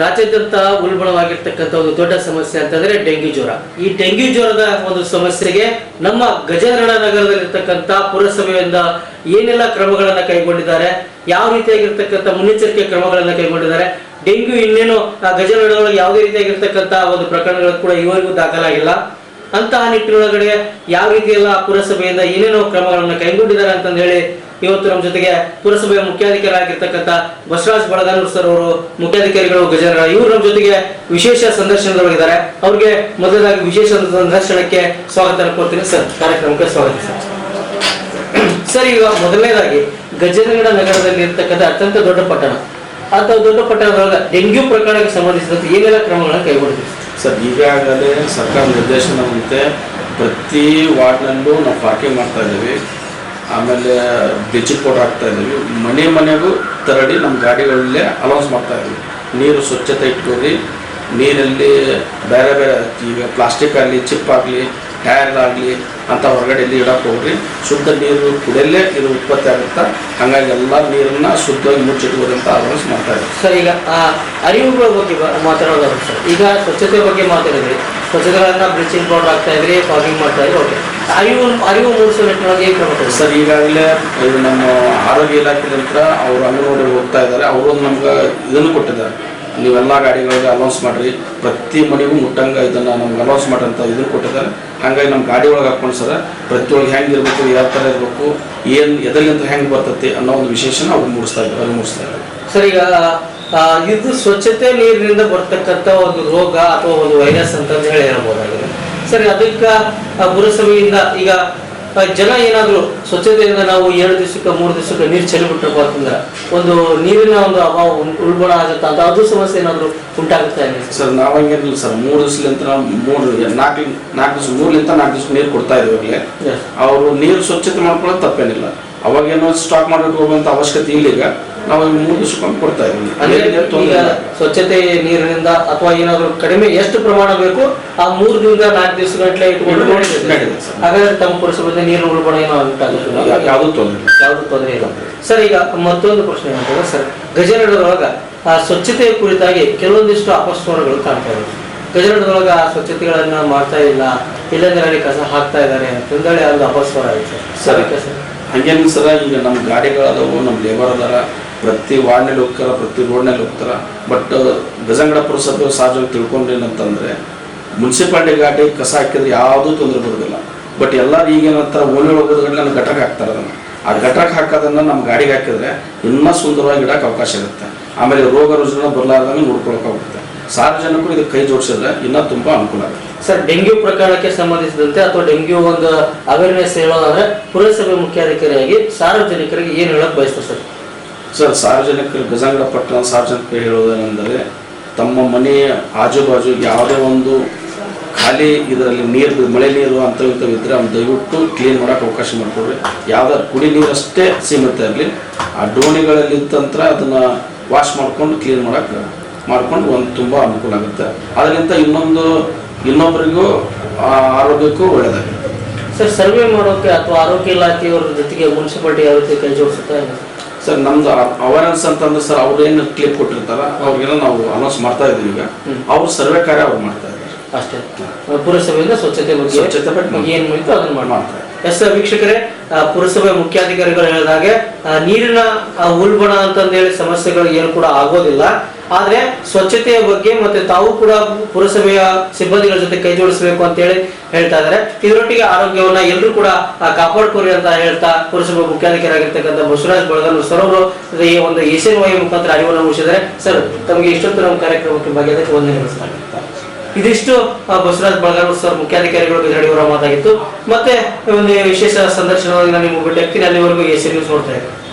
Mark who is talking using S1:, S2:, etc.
S1: ರಾಜ್ಯಾದ್ಯಂತ ಉಲ್ಬಣವಾಗಿರ್ತಕ್ಕಂಥ ಒಂದು ದೊಡ್ಡ ಸಮಸ್ಯೆ ಅಂತಂದ್ರೆ ಡೆಂಗ್ಯೂ ಜ್ವರ. ಈ ಡೆಂಗ್ಯೂ ಜ್ವರದ ಒಂದು ಸಮಸ್ಯೆಗೆ ನಮ್ಮ ಗಜೇಂದ್ರ ನಗರದಲ್ಲಿರ್ತಕ್ಕಂಥ ಪುರಸಭೆಯಿಂದ ಏನೆಲ್ಲ ಕ್ರಮಗಳನ್ನ ಕೈಗೊಂಡಿದ್ದಾರೆ, ಯಾವ ರೀತಿಯಾಗಿರ್ತಕ್ಕಂಥ ಮುನ್ನೆಚ್ಚರಿಕೆ ಕ್ರಮಗಳನ್ನ ಕೈಗೊಂಡಿದ್ದಾರೆ, ಡೆಂಗ್ಯೂ ಇನ್ನೇನು ಆ ಗಜೇಂದ್ರಗಡದೊಳಗೆ ಯಾವುದೇ ರೀತಿಯಾಗಿರ್ತಕ್ಕಂಥ ಒಂದು ಪ್ರಕರಣಗಳು ಕೂಡ ಇವರಿಗೂ ದಾಖಲಾಗಿಲ್ಲ. ಅಂತಹ ನಿಟ್ಟಿನೊಳಗಡೆ ಯಾವ ರೀತಿಯೆಲ್ಲ ಪುರಸಭೆಯಿಂದ ಏನೇನೋ ಕ್ರಮಗಳನ್ನು ಕೈಗೊಂಡಿದ್ದಾರೆ ಅಂತಂದು ಹೇಳಿ ಇವತ್ತು ನಮ್ಮ ಜೊತೆಗೆ ಪುರಸಭೆಯ ಮುಖ್ಯಾಧಿಕಾರಿ ಆಗಿರ್ತಕ್ಕಂಥ ಬಸವರಾಜ್ ಬಳಗಾನೂರ್ ಸರ್ ಅವರು, ಮುಖ್ಯಾಧಿಕಾರಿಗಳು ಗಜೇಂದ್ರ ಇವರು ನಮ್ಮ ಜೊತೆಗೆ ವಿಶೇಷ ಸಂದರ್ಶನದೊಳಗಿದ್ದಾರೆ. ಅವ್ರಿಗೆ ಮೊದಲಾಗಿ ವಿಶೇಷ ಸಂದರ್ಶನಕ್ಕೆ ಸ್ವಾಗತ ಕೊಡ್ತೀನಿ ಸರ್. ಕಾರ್ಯಕ್ರಮಕ್ಕೆ ಸ್ವಾಗತ ಸರ್. ಸರ್, ಈಗ ಮೊದಲನೇದಾಗಿ ಗಜೇಂದ್ರಗಡ ನಗರದಲ್ಲಿ ಇರ್ತಕ್ಕಂಥ ಅತ್ಯಂತ ದೊಡ್ಡ ಪಟ್ಟಣ. ಅಂತ ದೊಡ್ಡ ಪಟ್ಟಣದೊಳಗೆ ಡೆಂಗ್ಯೂ ಪ್ರಕರಣಕ್ಕೆ ಸಂಬಂಧಿಸಿದಂತೆ ಏನೆಲ್ಲ ಕ್ರಮಗಳನ್ನು ಕೈಗೊಂಡಿದ್ದೀವಿ
S2: ಸರ್, ಈಗಾಗಲೇ ಸರ್ಕಾರ ನಿರ್ದೇಶನದಂತೆ ಪ್ರತಿ ವಾರ್ಡ್ನಲ್ಲೂ ನಾವು ಪಾರ್ಕಿಂಗ್ ಮಾಡ್ತಾ ಇದ್ದೀವಿ. ಆಮೇಲೆ ಬ್ಲೀಚಿಂಗ್ ಪೌಡರ್ ಹಾಕ್ತಾ ಇದ್ದೀವಿ. ಮನೆ ಮನೆಗೂ ತೆರಳಿ ನಮ್ಮ ಗಾಡಿಗಳಲ್ಲೇ ಅಲೌನ್ಸ್ ಮಾಡ್ತಾ ಇದ್ದೀವಿ. ನೀರು ಸ್ವಚ್ಛತೆ ಇಟ್ಕೊರಿ ನೀರಲ್ಲಿ ಬೇರೆ ಬೇರೆ ಈಗ ಪ್ಲಾಸ್ಟಿಕ್ ಆಗಲಿ, ಚಿಪ್ ಆಗಲಿ ಆಗಲಿ ಅಂತ ಹೊರಗಡೆ ಇಲ್ಲಿ ಇಡಕ್ಕೆ ಹೋಗ್ರಿ. ಶುದ್ಧ ನೀರು ಕುಡಿಯಲ್ಲೇ ಇದು ಉತ್ಪತ್ತಿ ಆಗುತ್ತಾ. ಹಾಗಾಗಿ ಎಲ್ಲ ನೀರನ್ನ ಶುದ್ಧವಾಗಿ ಅಂತ ಅಲೌನ್ಸ್ ಮಾಡ್ತಾ ಇದ್ದೀವಿ.
S1: ಸರ್, ಈಗ, ಆ, ಅರಿವುಗಳ ಬಗ್ಗೆ ಮಾತಾಡೋದಾದ್ರೆ ಸರ್, ಈಗ ಸ್ವಚ್ಛತೆ ಬಗ್ಗೆ ಮಾತಾಡಿದ್ರಿ. ಸ್ವಚ್ಛತೆಗಳನ್ನು ಬ್ಲೀಚಿಂಗ್ ಪೌಡರ್ ಹಾಕ್ತಾ ಇದ್ರಿ ಫಾಗಿಂಗ್ ಮಾಡ್ತಾ ಇದ್ರಿ ಓಕೆ ಅರಿವು ಅರಿವು ಮೂಡಿಸುವ ನಿಟ್ಟಿನೊಳಗೆ ಏನು ಕ್ರಮ
S2: ಸರ್ ಈಗಾಗಲೇ ಇದು ನಮ್ಮ ಆರೋಗ್ಯ ಇಲಾಖೆ ನಂತರ ಅವರು ಅಂಗನವಾಡಿ ಹೋಗ್ತಾ ಇದ್ದಾರೆ. ಅವರು ನಮ್ಗೆ ಇದನ್ನು ಕೊಟ್ಟಿದ್ದಾರೆ. ನೀವೆಲ್ಲ ಗಾಡಿಗಳಿಗೆ ಅನೌನ್ಸ್ ಮಾಡಿರಿ. ಪ್ರತಿ ಮನೆಗೂ ಮುಟ್ಟಂಗ ಇದನ್ನು ನಮ್ಗೆ ಅನೌನ್ಸ್ ಮಾಡಂತ ಇದನ್ನು ಕೊಟ್ಟಿದ್ದಾರೆ. ಹಾಗಾಗಿ ನಮ್ಮ ಗಾಡಿ ಒಳಗೆ ಹಾಕೊಂಡು ಸರ್ ಪ್ರತಿಯೊಳಗೆ ಹೆಂಗೆ ಇರಬೇಕು ಯಾವ ಥರ ಇರಬೇಕು ಏನು ಎದಲ್ಲಿಂದ ಹೆಂಗೆ ಬರ್ತೈತಿ ಅನ್ನೋ ಒಂದು ವಿಶೇಷನ ಅವ್ರು ಮೂಡಿಸ್ತಾ ಇದ್ದಾರೆ ಅವ್ರು ಮೂಡಿಸ್ತಾ ಇದ್ದಾರೆ.
S1: ಸರ್ ಈಗ ಇದು ಸ್ವಚ್ಛತೆ ನೀರಿನಿಂದ ಬರ್ತಕ್ಕಂಥ ಒಂದು ರೋಗ ಅಥವಾ ಒಂದು ವೈರಸ್ ಅಂತ ಹೇಳಿ ಹೇಳ್ಬೋದಾಗಿದೆ. ಸರ್ ಅದಕ್ಕೆ ಪುರಸಭೆಯಿಂದ ಈಗ ಜನ ಏನಾದರೂ ಸ್ವಚ್ಛತೆಯಿಂದ ನಾವು ಏಳು ದಿವಸಕ್ಕೆ ಮೂರು ದಿವಸಕ್ಕೆ ನೀರು ಚೆಲ್ಲಿಬಿಟ್ರಪ್ಪ ಅಂತಂದ್ರೆ ಒಂದು ನೀರಿನ ಒಂದು ಅಭಾವ ಉಳ್ಬಣ ಆಗುತ್ತೆ? ಅಂತ ಅದು ಸಮಸ್ಯೆ ಏನಾದರೂ ಉಂಟಾಗುತ್ತೆ ಸರ್?
S2: ನಾವು ಹಂಗೇನಿಲ್ಲ ಸರ್. ಮೂರು ದಿವಸಲಿಂತ ನಾವು ಮೂರು ನಾಲ್ಕು ನಾಲ್ಕು ದಿವಸ ಮೂರಲಿಂತ ನಾಲ್ಕು ದಿವಸ ನೀರು ಕೊಡ್ತಾ ಇದ್ದೀವಿ. ಅವರು ನೀರು ಸ್ವಚ್ಛತೆ ಮಾಡ್ಕೊಳ್ಳೋದು ತಪ್ಪೇನಿಲ್ಲ. ಅವಾಗೇನೋ ಸ್ಟಾಕ್ ಮಾಡಿಟ್ಕೋಬೇಕಂತ ಅವಶ್ಯಕತೆ ಇಲ್ಲ ಈಗ. ನಾವು ಮುಗಿಸ್ಕೊಂಡು ಕೊಡ್ತಾ ಇದ್ದೀವಿ ಇಲ್ಲ.
S1: ಸ್ವಚ್ಛತೆ ನೀರಿನಿಂದ ಅಥವಾ ಏನಾದ್ರು ಕಡಿಮೆ ಎಷ್ಟು ಪ್ರಮಾಣ ಬೇಕು ಆ ಮೂರು ದಿನದ ನಾಲ್ಕು ದಿವಸ ಗಂಟಲೆ ಇಟ್ಕೊಂಡು
S2: ಸರ್.
S1: ಹಾಗಾದ್ರೆ ತಮ್ಮ ಪುರಸಭೆ ನೀರು ಉಳ್ಬಣ ಏನೋ
S2: ಯಾವುದೂ ತೊಂದರೆ ಇಲ್ಲ.
S1: ಯಾವುದು ತೊಂದರೆ ಇಲ್ಲ ಸರ್ ಈಗ ಮತ್ತೊಂದು ಪ್ರಶ್ನೆ ಏನಂತಂದ್ರೆ ಸರ್ ಗಜನಡದೊಳಗ ಆ ಸ್ವಚ್ಛತೆಯ ಕುರಿತಾಗಿ ಕೆಲವೊಂದಿಷ್ಟು ಅಪಸ್ವರಗಳು ಕಾಣ್ತಾ ಇವೆ ಗಜನಡದೊಳಗ ಆ ಸ್ವಚ್ಛತೆಗಳನ್ನ ಮಾಡ್ತಾ ಇಲ್ಲ ಇಲ್ಲಂದ್ರೆ ಅಲ್ಲಿ ಕಸ ಹಾಕ್ತಾ ಇದ್ದಾರೆ ಅಂತಂದೇಳಿ ಅದು ಅಪಸ್ವರ ಐತೆ ಸರ್
S2: ಸರ್.
S1: ಅದಕ್ಕೆ ಸರ್
S2: ಹಂಗೇನು ಸರ ಈಗ ನಮ್ಮ ಗಾಡಿಗಳದಾವು ನಮ್ಮ ಲೇಬರ್ ಅದಾರ ಪ್ರತಿ ವಾರ್ಡ್ನಲ್ಲಿ ಹೋಗ್ತಾರ ಪ್ರತಿ ರೋಡ್ನಲ್ಲಿ ಹೋಗ್ತಾರ ಬಟ್ ಗಜಂಗಡ ಪುರಸಭೆ ಸಹಜವಾಗಿ ತಿಳ್ಕೊಂಡೇನಂತಂದರೆ ಮುನ್ಸಿಪಾಲ್ಟಿ ಗಾಡಿ ಕಸ ಹಾಕಿದ್ರೆ ಯಾವುದೂ ತೊಂದರೆ ಬರೋದಿಲ್ಲ. ಬಟ್ ಎಲ್ಲರೂ ಈಗೇನಂತಾರೆ ಓಲೆ ಹೋಗೋದ್ರಲ್ಲಿ ನಾನು ಘಟಕ ಹಾಕ್ತಾರೆ ಅದನ್ನು. ಆ ಘಟಕ ಹಾಕೋದನ್ನ ನಮ್ಮ ಗಾಡಿಗೆ ಹಾಕಿದ್ರೆ ಇನ್ನೂ ಸುಂದರವಾಗಿ ಇಡಕ್ಕೆ ಅವಕಾಶ ಇರುತ್ತೆ. ಆಮೇಲೆ ರೋಗ ರುಜಿನ ಬರಲಾರ್ದಂಗೆ ನೋಡ್ಕೊಳಕ್ಕಾಗುತ್ತೆ ಸಾರ್ವಜನಿಕರು ಇದು ಕೈ ಜೋಡಿಸಿದ್ರೆ ಇನ್ನೂ ತುಂಬ ಅನುಕೂಲ ಆಗುತ್ತೆ.
S1: ಸರ್, ಡೆಂಗ್ಯೂ ಪ್ರಕರಣಕ್ಕೆ ಸಂಬಂಧಿಸಿದಂತೆ ಅಥವಾ ಡೆಂಗ್ಯೂ ಒಂದು ಅವೇರ್ನೆಸ್ ಹೇಳೋದಾದ್ರೆ ಪುರಸಭೆ ಮುಖ್ಯಾಧಿಕಾರಿಯಾಗಿ ಸಾರ್ವಜನಿಕರಿಗೆ ಏನು ಹೇಳಕ್ ಬಯಸ್ತಾರೆ ಸರ್?
S2: ಸರ್, ಸಾರ್ವಜನಿಕರು ಗಜಂಗಡ ಪಟ್ಟಣ ಸಾರ್ವಜನಿಕರು ಹೇಳುವುದೇನೆಂದರೆ ತಮ್ಮ ಮನೆಯ ಆಜುಬಾಜು ಯಾವುದೇ ಒಂದು ಖಾಲಿ ಇದರಲ್ಲಿ ನೀರು, ಮಳೆ ನೀರು ಅಂತ ಅವ್ನು ದಯವಿಟ್ಟು ಕ್ಲೀನ್ ಮಾಡೋಕೆ ಅವಕಾಶ ಮಾಡಿಕೊಡ್ರಿ. ಯಾವ್ದಾದ್ರು ಕುಡಿ ನೀರಷ್ಟೇ ಸೀಮಿತ ಇರಲಿ. ಆ ಡೋಣಿಗಳಲ್ಲಿ ತಂತ್ರ ಅದನ್ನು ವಾಶ್ ಮಾಡ್ಕೊಂಡು ಕ್ಲೀನ್ ಮಾಡೋಕೆ ಮಾಡ್ಕೊಂಡು ಒಂದು ತುಂಬ ಅನುಕೂಲ ಆಗುತ್ತೆ. ಅದರಿಂದ ಇನ್ನೊಂದು, ಇನ್ನೊಬ್ಬರಿಗೂ ಆರೋಗ್ಯಕ್ಕೂ ಒಳ್ಳೆಯದಾಗುತ್ತೆ
S1: ಸರ್, ಸರ್ವೆ ಮಾಡೋಕೆ ಅಥವಾ ಆರೋಗ್ಯ ಇಲಾಖೆಯವರ ಜೊತೆಗೆ ಮುನ್ಸಿಪಾಲ್ಟಿ ಯಾವ ರೀತಿ ಕೈ ಜೋಡಿಸುತ್ತಾ?
S2: ಸರ್ ನಮ್ದು ಅವೇರ್ನೆಸ್ ಅಂತಂದ್ರೆ ಸರ್ ಅವ್ರು ಏನು ಕ್ಲಿಪ್ ಕೊಟ್ಟಿರ್ತಾರ ಅವ್ರಿಗೆಲ್ಲ ನಾವು ಅನೌನ್ಸ್ ಮಾಡ್ತಾ ಇದೀವಿ ಈಗ. ಅವ್ರು ಸರ್ವೆ ಕಾರ್ಯ ಅವ್ರು ಮಾಡ್ತಾ ಇದ್ದಾರೆ
S1: ಅಷ್ಟೇ. ಪುರಸಭೆಯಿಂದ ಸ್ವಚ್ಛತೆ ಬಗ್ಗೆ
S2: ಸ್ವಚ್ಛತೆ ಬಗ್ಗೆ
S1: ಏನ್ ಮುಗಿತು ಅದನ್ನ ಮಾಡಿ
S2: ಮಾಡ್ತಾರೆ
S1: ಎಸ್ ವೀಕ್ಷಕರೇ ಪುರಸಭೆ ಮುಖ್ಯಾಧಿಕಾರಿಗಳು ಹೇಳಿದಾಗೆ ನೀರಿನ ಉಲ್ಬಣ ಅಂತಂದೇಳಿ ಸಮಸ್ಯೆಗಳು ಏನು ಕೂಡ ಆಗೋದಿಲ್ಲ. ಆದ್ರೆ ಸ್ವಚ್ಛತೆಯ ಬಗ್ಗೆ ಮತ್ತೆ ತಾವು ಕೂಡ ಪುರಸಭೆಯ ಸಿಬ್ಬಂದಿಗಳ ಜೊತೆ ಕೈ ಜೋಡಿಸಬೇಕು ಅಂತ ಹೇಳಿ ಹೇಳ್ತಾ ಇದ್ದಾರೆ ಇದರೊಟ್ಟಿಗೆ ಆರೋಗ್ಯವನ್ನ ಎಲ್ಲರೂ ಕೂಡ ಕಾಪಾಡ್ಕೊರಿ ಅಂತ ಹೇಳ್ತಾ ಪುರಸಭೆ ಮುಖ್ಯಾಧಿಕಾರಿ ಆಗಿರ್ತಕ್ಕಂಥ ಬಸವರಾಜ್ ಬಳಗನ್ನು ಸರ್ ಅವರು ಈ ಒಂದು ಏಷ್ಯನ್ ವಾಯು ಮುಖಾಂತರ ಅರಿವನ್ನು ಮೂಡಿಸಿದ್ದಾರೆ. ಸರ್ ತಮಗೆ ಇಷ್ಟೊತ್ತು ನಮ್ಮ ಕಾರ್ಯಕ್ರಮಕ್ಕೆ ಅದಕ್ಕೆ ಒಂದೇ ನಮಸ್ಕಾರ ಇದಿಷ್ಟು ಬಸವರಾಜ್ ಬಳಗಾರ್ ಸರ್ ಮುಖ್ಯಾಧಿಕಾರಿಗಳು ಬೆದರಡಿಯವರ ಮಾತಾಗಿತ್ತು ಮತ್ತೆ ಒಂದು ವಿಶೇಷ ಸಂದರ್ಶನವಾಗಿ ನಾನು ನಿಮಗೆ ಬಿಟ್ಟು ಅಲ್ಲಿವರೆಗೂ ಎಸ್ ನ್ಯೂಸ್ ನೋಡ್ತಾ ಇದ್ದೀನಿ